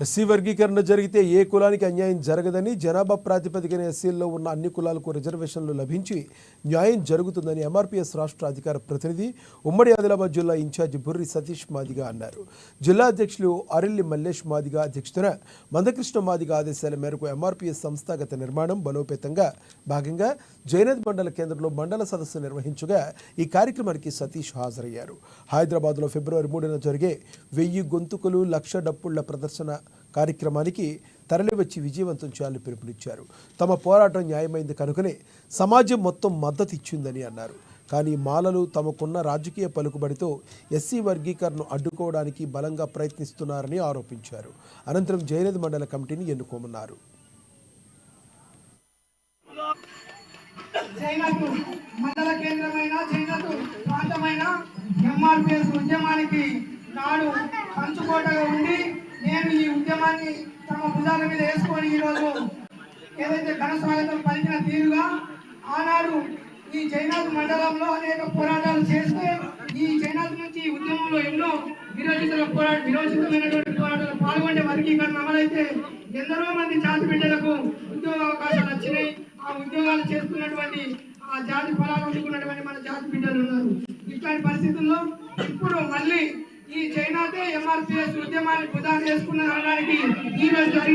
SC వర్గీకరణ జరిగితే ఏ కులానికి అన్యాయం జరగదని జనాభా ప్రాతిపదికన ఎస్సీల్లో ఉన్న అన్ని కులాలకు రిజర్వేషన్లు లభించి న్యాయం జరుగుతుందని ఎంఆర్పీఎస్ రాష్ట్ర అధికార ప్రతినిధి ఉమ్మడి ఆదిలాబాద్ జిల్లా ఇన్ఛార్జి బుర్రి సతీష్ మాదిగా అన్నారు. జిల్లా అధ్యక్షులు అరిల్లి మల్లేష్ మాదిగా అధ్యక్షతన మందకృష్ణ మాదిగా ఆదేశాల మేరకు ఎంఆర్పీఎస్ సంస్థాగత నిర్మాణం బలోపేతంగా భాగంగా జైనద్ మండల కేంద్రంలో మండల సదస్సు నిర్వహించగా ఈ కార్యక్రమానికి సతీష్ హాజరయ్యారు. హైదరాబాద్లో ఫిబ్రవరి మూడున జరిగే వెయ్యి గొంతుకులు లక్ష డప్పుళ్ళ ప్రదర్శన కార్యక్రమానికి తరలివచ్చి విజయవంతం చేయాలని పిలుపునిచ్చారు. తమ పోరాటం న్యాయమైంది కనుకనే సమాజం మొత్తం మద్దతు ఇచ్చిందని అన్నారు. కానీ మాలలు తమకున్న రాజకీయ పలుకుబడితో ఎస్సీ వర్గీకరణను అడ్డుకోవడానికి బలంగా ప్రయత్నిస్తున్నారని ఆరోపించారు. అనంతరం జయనద్ మండల కమిటీని ఎన్నుకోమన్నారు. మండల కేంద్రమైన ప్రాంతమైన ఎంఆర్పిఎస్ ఉద్యమానికి నాడు పంచుకోటగా ఉండి నేను తమ భుజాల మీద వేసుకొని ఈరోజు ఏదైతే ఘన స్వాగతం పలికిన తీరుగా ఆనాడు ఈ జైనాథ్ మండలంలో అనేక పోరాటాలు చేస్తే ఈ జైనాథ్ నుంచి ఉద్యమంలో ఎన్నో విరోచితుల పోరాట విరోచితమైనటువంటి పోరాటాలు పాల్గొనే వర్గీకరణ అమలైతే ఎందరో మంది జాతి బిడ్డలకు ఉద్యోగ అవకాశాలు వచ్చినాయి. ఆ ఉద్యోగాలు చేస్తున్నటువంటి ఆ జాతి ఫలాలు అందుకున్నటువంటి మన జాతి బిడ్డలు ఉన్నారు. ఇట్లాంటి పరిస్థితుల్లో ఇప్పుడు మళ్ళీ ఈ చైనాతో ఎంఆర్పిఎస్ ఉద్యమాన్ని ప్రధానం చేసుకున్న అనడానికి ఈరోజు రోజు జరిగిన